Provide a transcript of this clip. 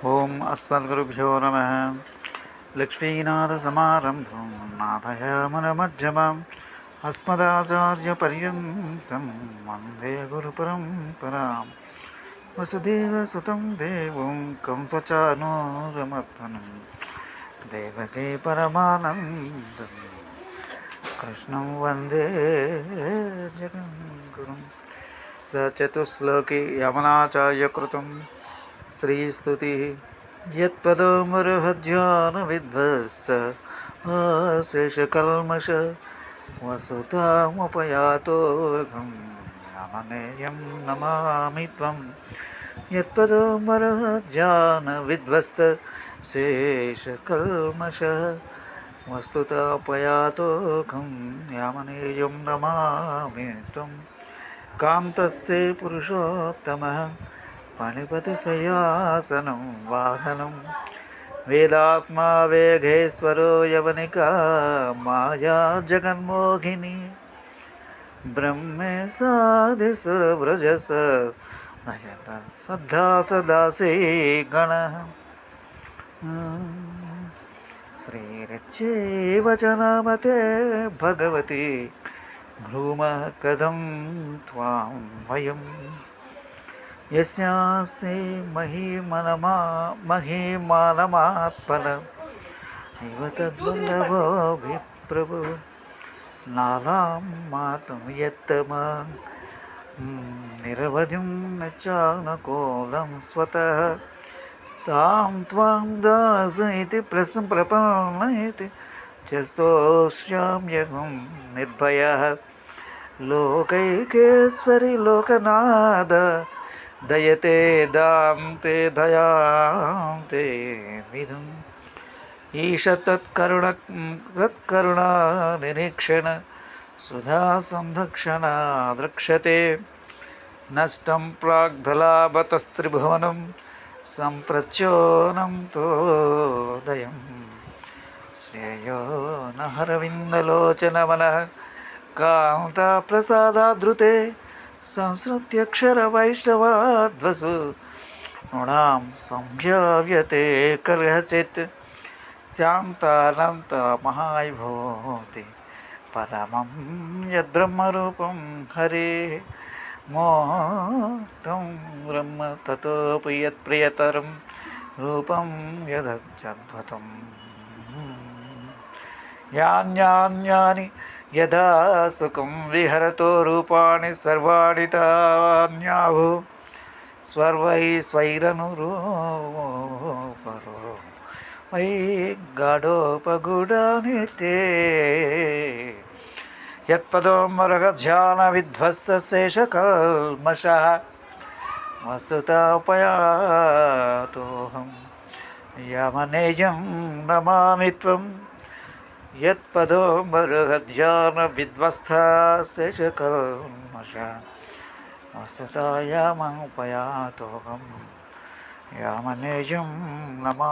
ॐ अस्मद्गुरुभ्यो नमः। लक्ष्मीनाथसमारम्भं नाथयामनमध्यमम् अस्मदाचार्यपर्यन्तं वंदे गुरुपरम्परां वसुदेवसुतं देवं कंसचानूरमत्मनं देवके परमानन्दं कृष्णं वंदे जगं गुरुं रचतुश्लोके यमनाचार्यकृतं श्रीस्तुति श्रीस्तुतिः यत्पदमर्हध्यानविध्वस शेषकल्मष वसुतामुपयातोऽहं यामनेयं नमामि त्वं। शेष शेषकल्मष वस्तुतापयातोऽहं यामनेयं नमामि त्वं। कान्तस्य पुरुषोत्तमः पणिपतिशयासनं वाहनं। वेदात्मा वेघेश्वरो यवनिका, माया जगन्मोहिनी। ब्रह्मे नयन श्रद्धा सदासी गणः श्रीरच्चैवचनामते भगवती भ्रूम कदम त्वां वयम्। యస్యాస్తి మహీమనమా మహీమానమాత్పల. ఇవతద్వల్లభో విప్రభు నాలాం మాతం యత్తమ నిరవధిం నచానుకూలం స్వత. తాం త్వాం దాస ఇతి ప్రసం ప్రపన్నయతి. చస్తోష్యామ్యహం నిర్భయ. లోకైకేశ్వరి లోకనాథ. దయతే దాం దాంతే దయాంతే విధం ఈశ తత్కరుణ తత్కరుణ నిరీక్షణ సుధా సంరక్షణ ద్రక్షతే నష్టం ప్రాగ్ధలాభతస్త్రిభువనం సంప్రచోనం తోదయం శ్రేయో నహరవిందలోచనమన కాంతాప్రసాదాదృతే संसृत्यक्षरवैष्णवाध्वसु नृणां संभाव्यते कलहचित् श्यान्तानां तमहायभूति। परमं यद्ब्रह्मरूपं हरेः। मोक्तं ब्रह्म ततोऽपि यत्प्रियतरं। रूपं यदद्भुतम् यान्यान्यानि यदा सुखं विहरतो रूपाणि सर्वाणि तान्याहु। स्वर्वै स्वैरनुरूपरो। मयि गाढोपगुडानि ते यत्पदोमरगध्यानविध्वस्सशेषकल्मषः वस्तुतापयातोऽहं यामनेयं नमामि त्वम्। यत्पदो मरुहज्ञानविध्वस्था शेषकल्मषा वस्तुता याममुपयातोऽहं। यामनेजं नमा।